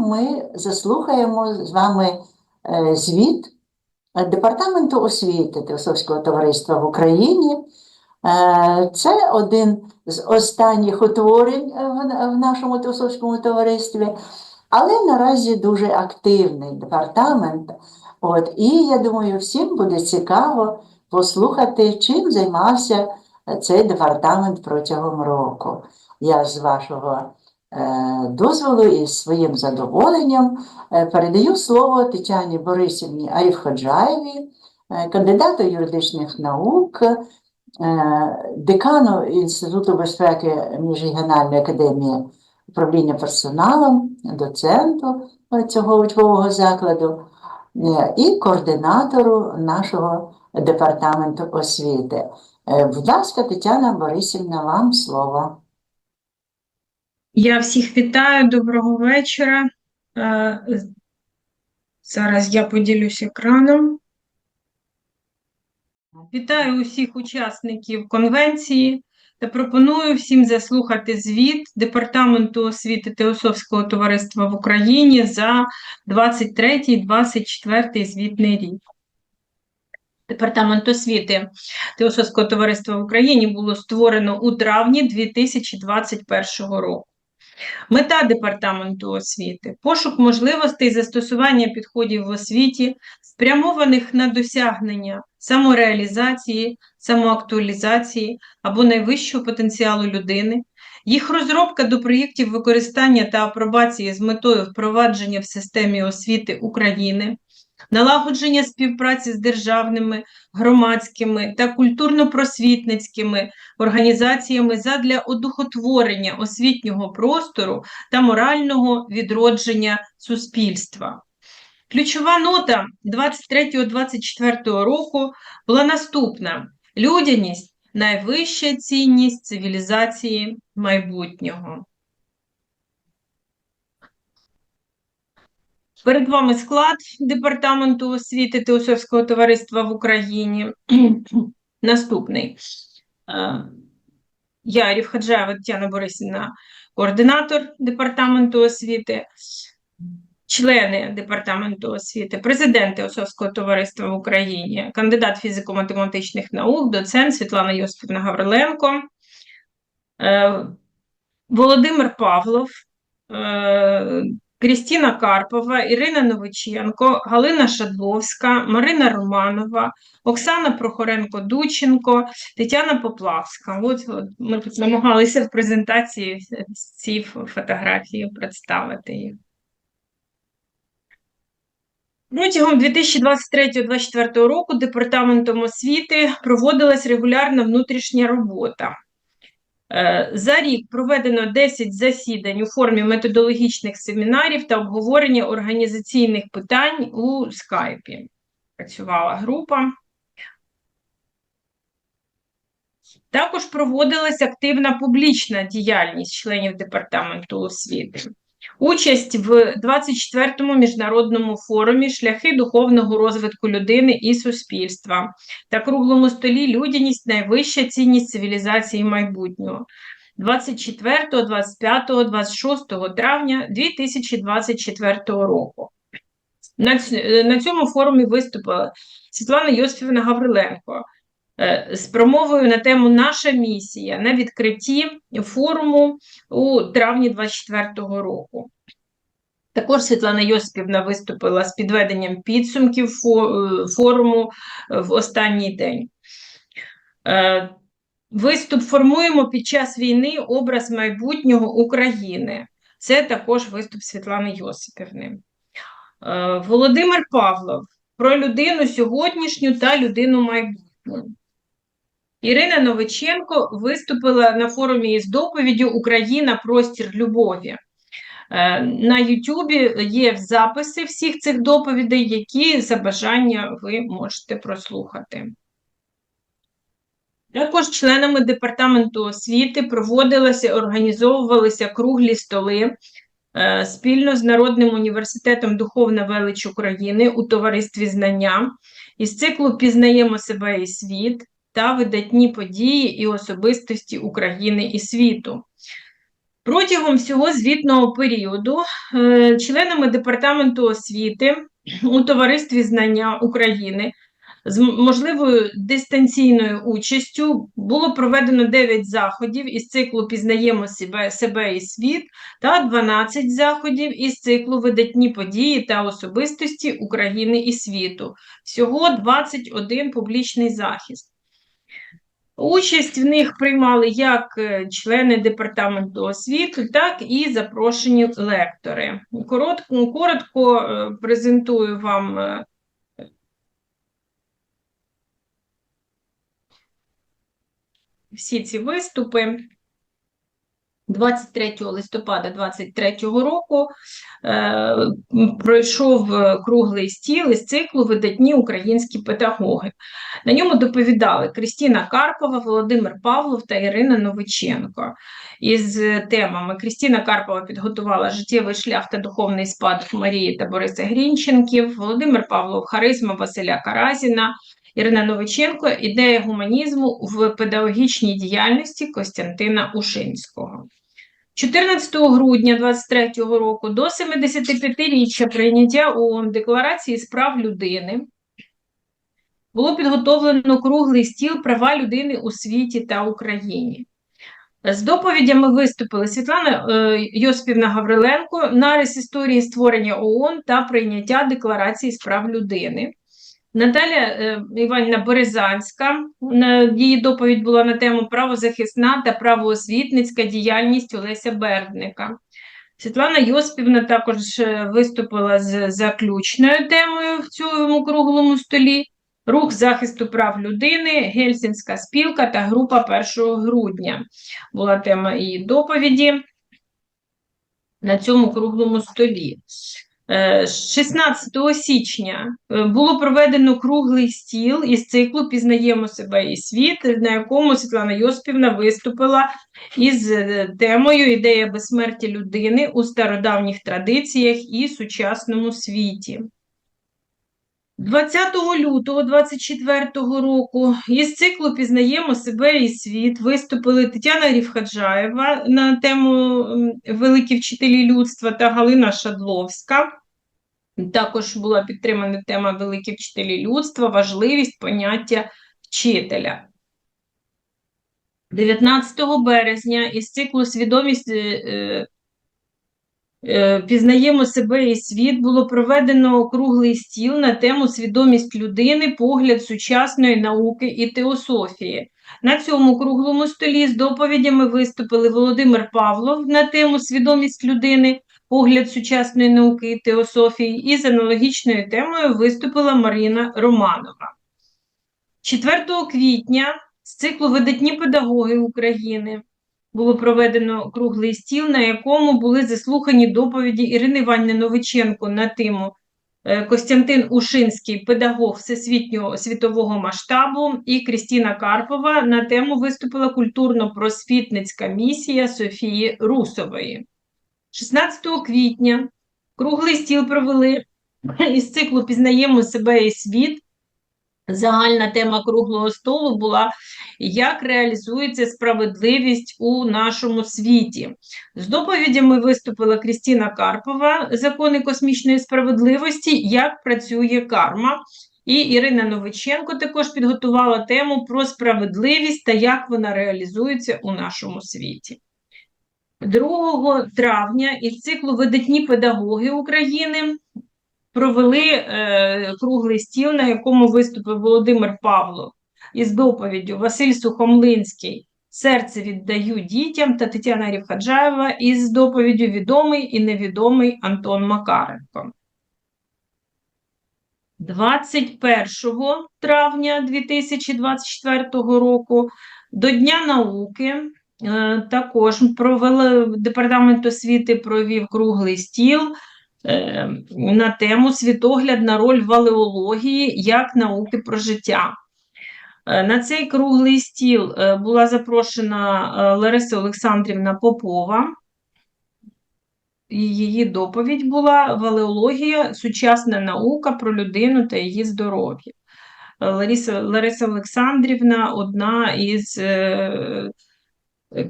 ми заслухаємо з вами е, звіт Департаменту освіти Теософського товариства в Україні. Е, Це один з останніх утворень е, в нашому Теософському товаристві, але наразі дуже активний департамент. От, і я думаю, всім буде цікаво послухати, чим займався е, цей департамент протягом року. Я з вашого е, дозволу і своїм задоволенням е, передаю слово Тетяні Борисівні Аріфходжаєвій, е, кандидату юридичних наук, е, декану Інституту безпеки Міжрегіональної академії управління персоналом, доценту е, цього учбового закладу е, і координатору нашого департаменту освіти. Е, Будь ласка, Тетяна Борисівна, вам слово. Я всіх вітаю, доброго вечора. Е, Зараз я поділюсь екраном. Вітаю усіх учасників конвенції та пропоную всім заслухати звіт Департаменту освіти Теософського товариства в Україні за 23-24 звітний рік. Департамент освіти Теософського товариства в Україні було створено у травні 2021 року. Мета департаменту освіти пошук можливостей застосування підходів в освіті, спрямованих на досягнення самореалізації, самоактуалізації або найвищого потенціалу людини, їх розробка до проєктів використання та апробації з метою впровадження в системі освіти України, налагодження співпраці з державними, громадськими та культурно-просвітницькими організаціями задля одухотворення освітнього простору та морального відродження суспільства. Ключова нота 23-24 року була наступна: людяність найвища цінність цивілізації майбутнього. Перед вами склад Департаменту освіти Теософського товариства в Україні. Наступний. Е, Я Арів Хаджаєва Тетяна Борисівна, координатор Департаменту освіти, члени Департаменту освіти, президент Теософського товариства в Україні, кандидат фізико-математичних наук, доцент Світлана Йосипівна Гавриленко, е, Володимир Павлов, е, Крістіна Карпова, Ірина Новиченко, Галина Шадловська, Марина Романова, Оксана Прохоренко-Дученко, Тетяна Поплавська. От, от ми намагалися в презентації ці фотографії представити їх. Протягом 2023-2024 року Департаментом освіти проводилась регулярна внутрішня робота. Е, За рік проведено 10 засідань у формі методологічних семінарів та обговорення організаційних питань у скайпі. Працювала група. Також проводилась активна публічна діяльність членів департаменту освіти. Участь в 24-му міжнародному форумі Шляхи духовного розвитку людини і суспільства та круглому столі Людяність. Найвища цінність цивілізації майбутнього 24, 25, 26 травня 2024 року. На, цьому форумі виступила Світлана Йосифівна Гавриленко з промовою на тему Наша місія на відкритті форуму у травні 2024 року. Також Світлана Йосипівна виступила з підведенням підсумків е, форуму е, в останній день. Е, Виступ формуємо під час війни образ майбутнього України. Це також виступ Світлани Йосипівни. Е, Володимир Павлов про людину сьогоднішню та людину майбутню. Ірина Новиченко виступила на форумі із доповіддю Україна простір любові. Е, На Ютубі є записи всіх цих доповідей, які за бажання ви можете прослухати. Також членами департаменту освіти проводилися, організовувалися круглі столи е, спільно з Народним університетом Духовна велич України у товаристві знання із циклу Пізнаємо себе і світ та видатні події і особистості України і світу. Протягом всього звітного періоду е, членами Департаменту освіти у Товаристві знання України з можливою дистанційною участю було проведено 9 заходів із циклу Пізнаємо себе, себе і світ та 12 заходів із циклу Видатні події та особистості України і світу. Всього 21 публічний захист. Участь в них приймали як е, члени департаменту освіти, так і запрошені лектори. Коротко, коротко е, презентую вам е, всі ці виступи. 23 листопада 23 року е, пройшов е, круглий стіл із циклу Видатні українські педагоги. На ньому доповідали Крістіна Карпова, Володимир Павлов та Ірина Новиченко. Із е, темами Крістіна Карпова підготувала життєвий шлях та духовний спадок Марії та Бориса Грінченків, Володимир Павлов харизма Василя Каразіна, Ірина Новиченко ідея гуманізму в педагогічній діяльності Костянтина Ушинського. 14 грудня 23 року до 75-річчя прийняття ООН Декларації з прав людини було підготовлено круглий стіл права людини у світі та Україні. З доповідями виступили Світлана е, Йосипівна Гавриленко, нарис історії створення ООН та прийняття Декларації з прав людини. Наталя е, Іванівна Березанська, її доповідь була на тему правозахисна та правоосвітницька діяльність Олеся Бердника. Світлана Йосипівна також е, виступила з заключною темою в цьому круглому столі. Рух захисту прав людини, Гельсінська спілка та група 1 грудня була тема її доповіді на цьому круглому столі. Е, 16 січня е, було проведено круглий стіл із циклу Пізнаємо себе і світ, на якому Світлана Йосипівна виступила із е, темою Ідея безсмертя людини у стародавніх традиціях і сучасному світі. 20 лютого 24 року із циклу Пізнаємо себе і світ виступили Тетяна Рівхаджаєва на тему Великі вчителі людства та Галина Шадловська. Також була підтримана тема Великі вчителі людства, важливість поняття вчителя. 19 березня із циклу Свідомість е, е, е, Пізнаємо себе і світ було проведено круглий стіл на тему свідомість людини, погляд сучасної науки і теософії. На цьому круглому столі з доповідями виступили Володимир Павлов на тему свідомість людини, погляд сучасної науки і теософії, і з аналогічною темою виступила Марина Романова. 4 квітня з циклу Видатні педагоги України було проведено круглий стіл, на якому були заслухані доповіді Ірини Іванівни Новиченко на тему е, Костянтин Ушинський, педагог всесвітнього світового масштабу, і Крістіна Карпова на тему виступила культурно-просвітницька місія Софії Русової. 16 квітня круглий стіл провели із циклу Пізнаємо себе і світ. Загальна тема круглого столу була як реалізується справедливість у нашому світі. З доповідями виступила Крістіна Карпова, закони космічної справедливості, як працює карма. І Ірина Новиченко також підготувала тему про справедливість та як вона реалізується у нашому світі. 2 травня із циклу Видатні педагоги України провели е, круглий стіл, на якому виступив Володимир Павлов із доповіддю Василь Сухомлинський Серце віддаю дітям та Тетяна Рівхаджаєва із доповіддю Відомий і невідомий Антон Макаренко. 21 травня 2024 року до Дня науки також провели департамент освіти провів круглий стіл е, на тему світогляд на роль валеології як науки про життя. Е, На цей круглий стіл е, була запрошена е, Лариса Олександрівна Попова. Її доповідь була Валеологія сучасна наука про людину та її здоров'я. Е, Лариса, Лариса Олександрівна одна із е, е,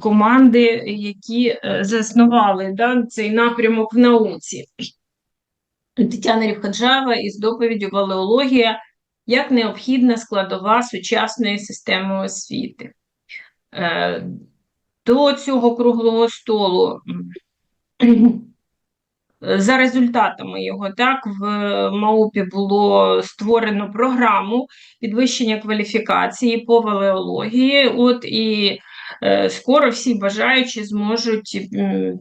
команди, які е, заснували да, цей напрямок в науці. Тетяна Рівхаджава із доповіддю «Валеологія як необхідна складова сучасної системи освіти. Е, До цього круглого столу за результатами його, так, в МАУПі було створено програму підвищення кваліфікації по валеології. От і скоро всі бажаючі зможуть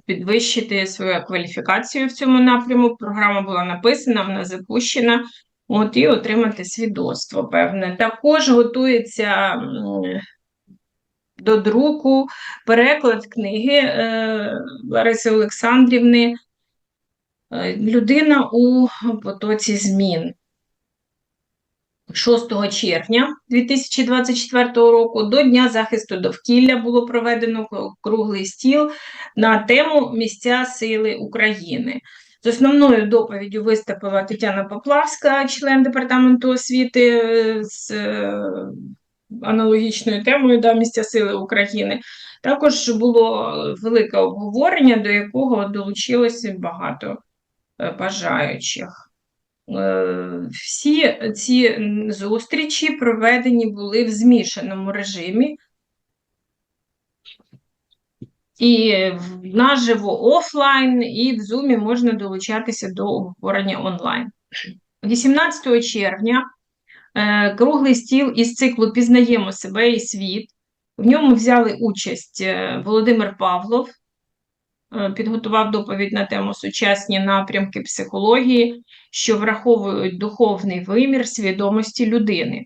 підвищити свою кваліфікацію в цьому напряму. Програма була написана, вона запущена. От і отримати свідоцтво, певне. Також готується до друку переклад книги е, Лариси Олександрівни Е, Людина у потоці змін. 6 червня 2024 року до Дня захисту довкілля було проведено круглий стіл на тему Місця сили України. З основною доповіддю виступила Тетяна Поплавська, член департаменту освіти е, з е, аналогічною темою да, Місця сили України. Також було велике обговорення, до якого долучилося багато е, бажаючих. Е, Всі ці зустрічі проведені були в змішаному режимі. І наживо офлайн, і в Zoom можна долучатися до обговорення онлайн. 18 червня е, круглий стіл із циклу Пізнаємо себе і світ. В ньому взяли участь е, Володимир Павлов, підготував доповідь на тему сучасні напрямки психології, що враховують духовний вимір свідомості людини.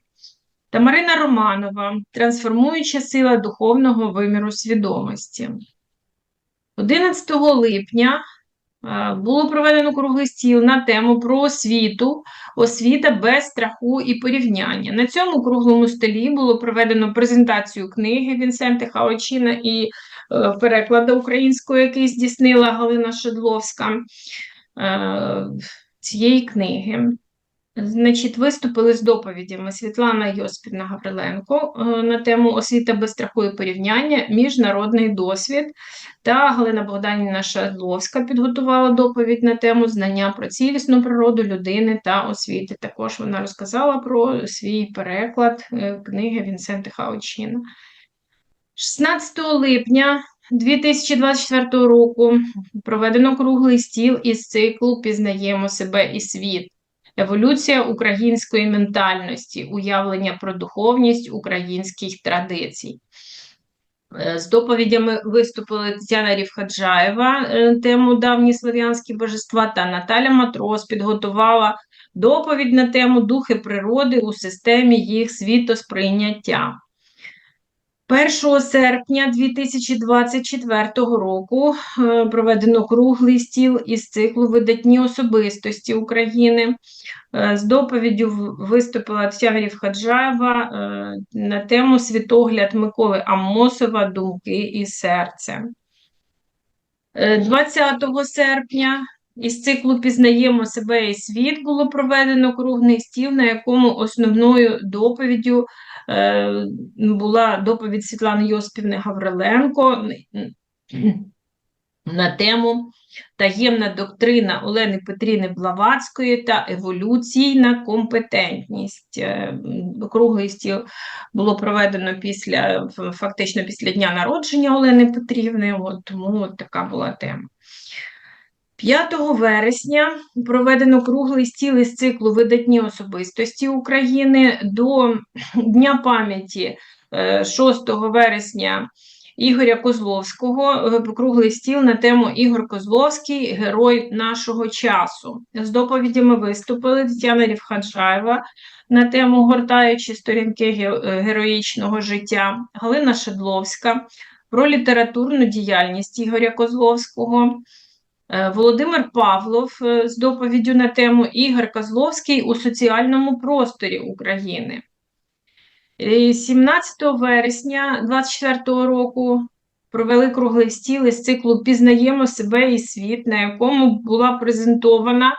Та Марина Романова трансформуюча сила духовного виміру свідомості. 11 липня е, було проведено круглий стіл на тему про освіту, освіта без страху і порівняння. На цьому круглому столі було проведено презентацію книги Вінсента Хаочіна і е, перекладу українською, який здійснила Галина Шедловська е, цієї книги. Значить, виступили з доповідями Світлана Йоспівна Гавриленко е, на тему освіта без страху і порівняння, міжнародний досвід. Та Галина Богданівна Шадловська підготувала доповідь на тему знання про цілісну природу людини та освіти. Також вона розказала про свій переклад е, книги Вінсента Хаучіна. 16 липня 2024 року проведено круглий стіл із циклу Пізнаємо себе і світ. Еволюція української ментальності, уявлення про духовність українських традицій. Е, З доповідями виступили Тетяна Рівхаджаєва, е, тему давні слов'янські божества, та Наталя Матрос підготувала доповідь на тему духи природи у системі їх світосприйняття. 1 серпня 2024 року е, проведено круглий стіл із циклу Видатні особистості України. Е, З доповіддю виступила Тетяна Рівхаджаєва е, на тему світогляд Миколи Амосова Думки і серце. Е, 20 серпня із циклу Пізнаємо себе і світ було проведено круглий стіл, на якому основною доповіддю е, була доповідь Світлани Йоспівни Гавриленко на тему Таємна доктрина Олени Петріни Блаватської та еволюційна компетентність. Е, Круглий стіл було проведено після, фактично після дня народження Олени Петрівни, от, тому от така була тема. 5 вересня проведено круглий стіл із циклу Видатні особистості України до Дня пам'яті е, 6 вересня Ігоря Козловського, е, круглий стіл на тему Ігор Козловський Герой нашого часу. З доповідями виступили Тетяна Рівхаджаєва на тему Гортаючі сторінки е, героїчного життя, Галина Шедловська про літературну діяльність Ігоря Козловського. Е, Володимир Павлов е, з доповіддю на тему Ігор Козловський у соціальному просторі України. 17 вересня 2024 року провели круглий стіл із циклу Пізнаємо себе і світ, на якому була презентована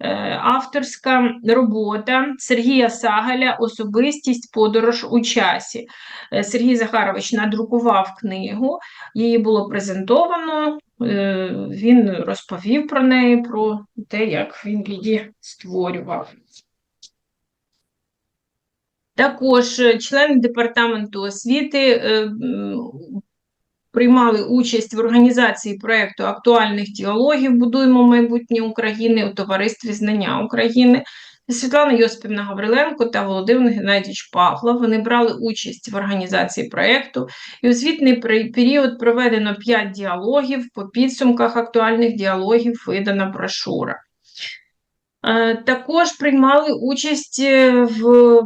Е, Авторська робота Сергія Сагаля Особистість подорож у часі. Сергій Захарович надрукував книгу, її було презентовано. Е, Він розповів про неї, про те, як він її створював. Також е, члени департаменту освіти е, приймали участь в організації проєкту актуальних діалогів Будуємо майбутнє України у товаристві Знання України. Світлана Йосипівна Гавриленко та Володимир Геннадійович Павлов. Вони брали участь в організації проєкту. І у звітний період проведено 5 діалогів. По підсумках актуальних діалогів видана брошура. Е, Також приймали участь е, в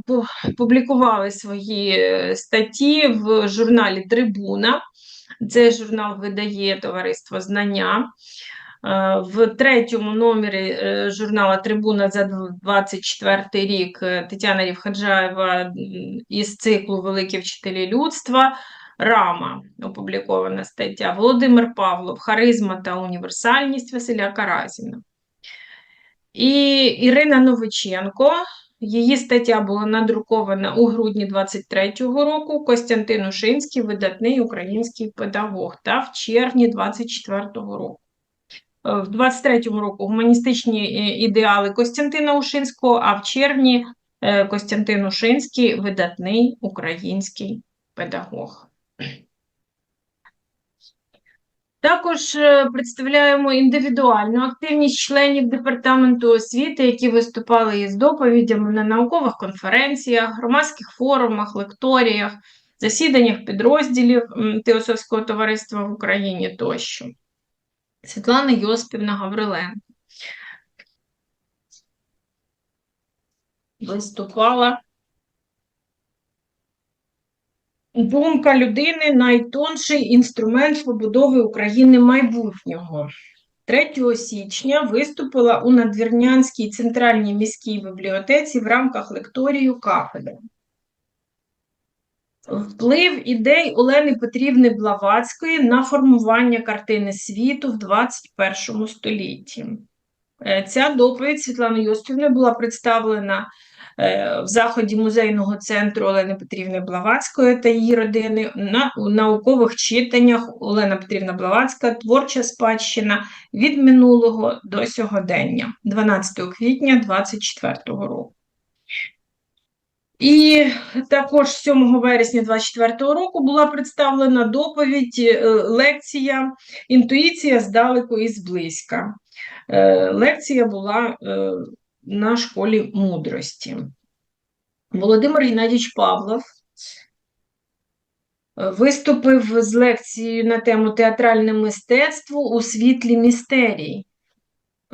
пу- публікували свої е, статті в журналі Трибуна. Цей журнал видає Товариство Знання. Е, В третьому номері е, журнала Трибуна за 24 рік е, Тетяна Рівхаджаєва із циклу Великі вчителі людства. Рама опублікована стаття. Володимир Павлов Харизма та універсальність Василя Каразіна. І Ірина Новиченко. Її стаття була надрукована у грудні 23-го року. Костянтин Ушинський, видатний український педагог, та в червні 24-го року. Е, В 23-му року гуманістичні е, ідеали Костянтина Ушинського, а в червні е, Костянтин Ушинський, видатний український педагог. Також представляємо індивідуальну активність членів департаменту освіти, які виступали із доповідями на наукових конференціях, громадських форумах, лекторіях, засіданнях підрозділів Теософського товариства в Україні тощо. Світлана Йосипівна Гавриленко виступала. Думка людини найтонший інструмент побудови України майбутнього. 3 січня виступила у Надвірнянській центральній міській бібліотеці в рамках лекторію кафедри. Вплив ідей Олени Петрівни Блаватської на формування картини світу в 21 столітті. Е, Ця доповідь Світлани Йосипівни була представлена е, в заході музейного центру Олени Петрівни Блаватської та її родини на наукових читаннях Олена Петрівна Блаватська Творча спадщина від минулого до сьогодення 12 квітня 2024 року. І також 7 вересня 2024 року була представлена доповідь, е, лекція Інтуїція здалеку і зблизька. Е, Лекція була е, на школі мудрості. Володимир Геннадійович Павлов виступив з лекцією на тему театральне мистецтво у світлі містерій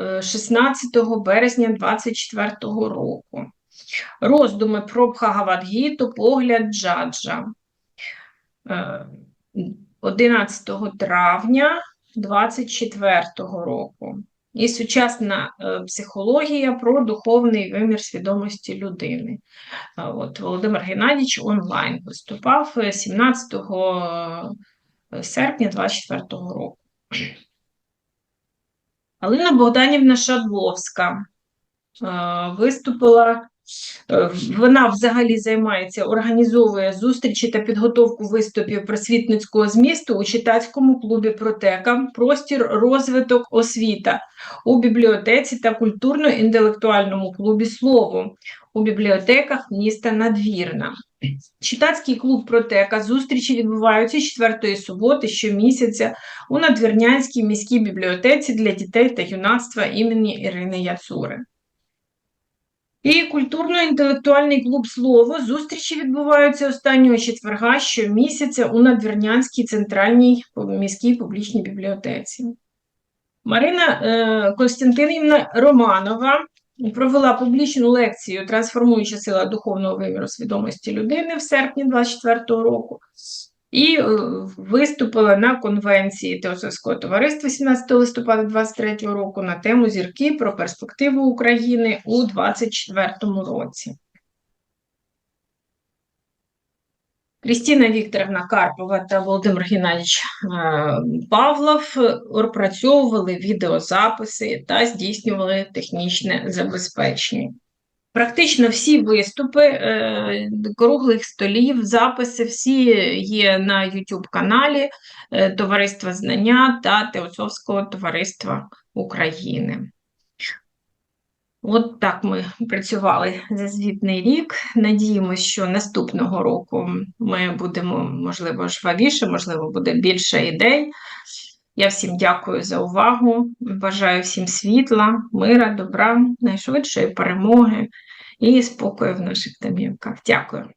е, 16 березня 2024 року. Роздуми про Бхагавадгіту, погляд Джаджа. Е, 11 травня 2024 року. І сучасна е, психологія про духовний вимір свідомості людини. Е, От Володимир Геннадійович онлайн виступав е, 17 серпня 2024 року. Алина Богданівна Шадловська е, виступила. Е, Вона взагалі займається, організовує зустрічі та підготовку виступів просвітницького змісту у читацькому клубі Протека, простір розвиток освіта у бібліотеці та культурно-інтелектуальному клубі Слово у бібліотеках міста Надвірна. Читацький клуб Протека зустрічі відбуваються четвертої суботи щомісяця у Надвірнянській міській бібліотеці для дітей та юнацтва імені Ірини Яцури. І культурно-інтелектуальний клуб Слово зустрічі відбуваються останнього четверга щомісяця у Надвірнянській центральній міській публічній бібліотеці. Марина е, Костянтинівна Романова провела публічну лекцію Трансформуюча сила духовного виміру свідомості людини в серпні 2024 року і е, виступила на конвенції Теософського товариства 17 листопада 2023 року на тему зірки про перспективу України у 2024 році. Крістіна Вікторівна Карпова та Володимир Геннадійович е, Павлов опрацьовували відеозаписи та здійснювали технічне забезпечення. Практично всі виступи е, круглих столів, записи всі є на YouTube каналі е, Товариства Знання та Теософського товариства України. От так ми працювали за звітний рік. Надіємося, що наступного року ми будемо, можливо, жвавіше, можливо, буде більше ідей. Я всім дякую за увагу. Бажаю всім світла, мира, добра, найшвидшої перемоги і спокою в наших домівках. Дякую.